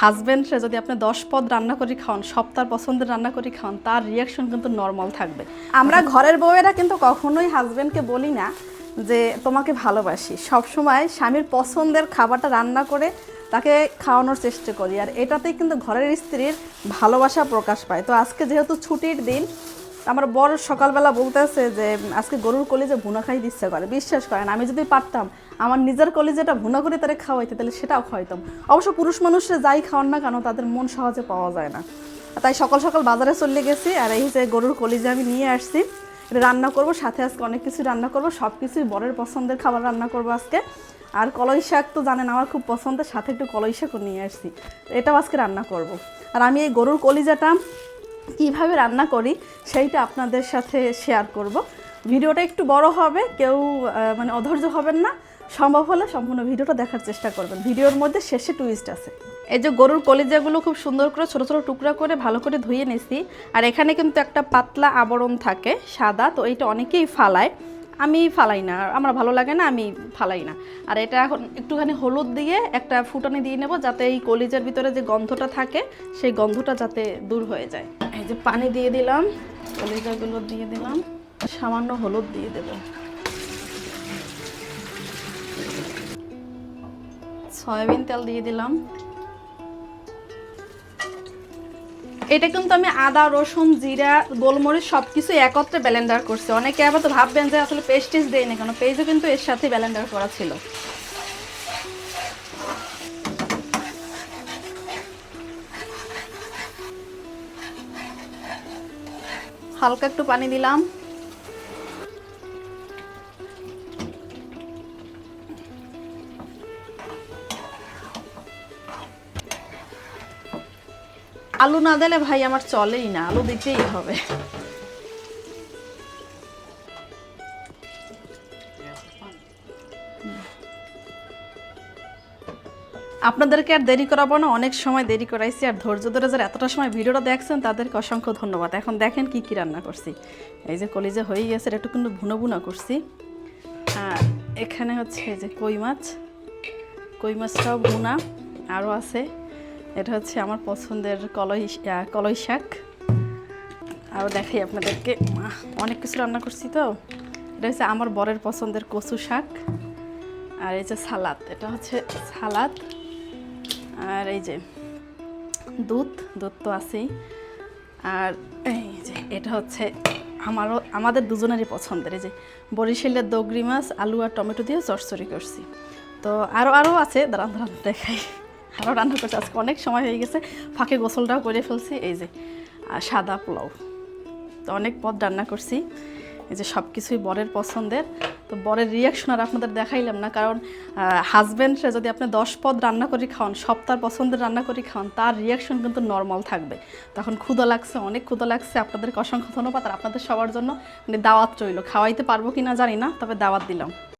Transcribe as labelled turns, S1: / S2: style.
S1: হাজব্যান্ডরে যদি আপনি দশ পদ রান্না করে খাওয়ান, সপ্তাহ পছন্দের রান্না করে খাওয়ান, তার রিয়াকশন কিন্তু নর্মাল থাকবে। আমরা ঘরের বউয়েরা কিন্তু কখনোই হাজব্যান্ডকে বলি না যে, তোমাকে ভালোবাসি। সব সময় স্বামীর পছন্দের খাবারটা রান্না করে তাকে খাওয়ানোর চেষ্টা করি। আর এটাতেই কিন্তু ঘরের স্ত্রীর ভালোবাসা প্রকাশ পায়। তো আজকে যেহেতু ছুটির দিন আমার বড় সকালবেলা বলতেছে যে, আজকে গরুর কলিজে ভুনা খাই দিচ্ছে করে। বিশ্বাস করেন, আমি যদি পারতাম, আমার নিজের কলিজাটা ভুনা করে তারা খাওয়াইতে, তাহলে সেটাও খাওয়াইতাম। অবশ্য পুরুষ মানুষরা যাই খাওয়ান না কেন, তাদের মন সহজে পাওয়া যায় না। তাই সকাল সকাল বাজারে চলে গেছি, আর এই যে গরুর কলিজা আমি নিয়ে আসছি, এটা রান্না করব, সাথে আজকে অনেক কিছু রান্না করব সব কিছুই বরের পছন্দের খাবার রান্না করব আজকে। আর কলই শাক তো জানেন, আমার খুব পছন্দের, সাথে একটু কলই শাকও নিয়ে আসছি। এটাও আজকে রান্না করব। আর আমি এই গরুর কলিজাটা কীভাবে রান্না করি সেইটা আপনাদের সাথে শেয়ার করব। ভিডিওটা একটু বড় হবে, কেউ মানে অধৈর্য হবেন না। সম্ভব হলে সম্পূর্ণ ভিডিওটা দেখার চেষ্টা করবেন। ভিডিওর মধ্যে শেষে টুইস্ট আছে। এই যে গরুর কলিজাগুলো খুব সুন্দর করে, ছোটো ছোটো টুকরা করে ভালো করে ধুয়ে নিছি। আর এখানে কিন্তু একটা পাতলা আবরণ থাকে, সাদা, তো এইটা অনেকেই ফালায়। আমি ফালাই না আমার ভালো লাগে না, আমি ফালাই না। আর এটা এখন একটুখানি হলুদ দিয়ে একটা ফুটানি দিয়ে নেব, যাতে এই কলিজার ভিতরে যে গন্ধটা থাকে, সেই গন্ধটা যাতে দূর হয়ে যায়। এই যে পানি দিয়ে দিলাম, কলিজাগুলো দিয়ে দিলাম, সামান্য হলুদ দিয়ে দেব। সয়াবিন তেল দিয়ে দিলাম। এটা কিন্তু আমি আদা, রসুন, জিরা, গোলমরিচ সব কিছু একত্রে ব্লেন্ডার করছি। অনেকে আবার তো ভাববেন যে আসলে পেস্টিস দেয় না কেন? পেস্টও কিন্তু এর সাথে ব্লেন্ডার করা ছিল। হালকা একটু পানি দিলাম। আলু না দিলে ভাই আমার চলেই না, আলু দিতেই হবে। আপনাদেরকে আর দেরি করাবো না, অনেক সময় দেরি করাইছি, আর ধৈর্য ধরে যারা এতটা সময় ভিডিওটা দেখছেন, তাদেরকে অসংখ্য ধন্যবাদ। এখন দেখেন কি কি রান্না করছি। এই যে কলিজা হয়ে গেছে একটু কিন্তু ভুনো ভুনা করছি। আর এখানে হচ্ছে এই যে কই মাছ, কই মাছটাও ভুনা, আরও আছে। এটা হচ্ছে আমার পছন্দের কলই কলই শাক। আরও দেখাই আপনাদেরকে। অনেক কিছু রান্না করছি তো। এটা হচ্ছে আমার বরের পছন্দের কচু শাক। আর এই যে সালাদ, এটা হচ্ছে সালাদ। আর এই যে দুধ দুধ তো আছেই। আর এই যে এটা হচ্ছে আমারও, আমাদের দুজনেরই পছন্দের। এই যে বরিশালের দগরি মাছ, আলু আর টমেটো দিয়ে চরচড়ি করছি। তো আরও আরও আছে, দাঁড়ান দাঁড়ান, দেখাই। আরও রান্না করছি আজকে অনেক সময় হয়ে গেছে। ফাঁকে গোসলটাও করে ফেলছি, এই যে আর সাদা পোলাও। তো অনেক পদ রান্না করছি, এই যে সব কিছুই বরের পছন্দের। তো বরের রিয়াকশন আর আপনাদের দেখাইলাম না, কারণ হাজব্যান্ডরে যদি আপনি দশ পদ রান্না করে খাওয়ান, সপ্তাহ পছন্দের রান্না করে খাওয়ান, তার রিয়াকশন কিন্তু নর্মাল থাকবে। তখন ক্ষুদা লাগছে, অনেক ক্ষুদা লাগছে। আপনাদেরকে অসংখ্য ধন্যবাদ, আর আপনাদের সবার জন্য মানে দাওয়াত রইল। খাওয়াইতে পারব কি না জানি না, তবে দাওয়াত দিলাম।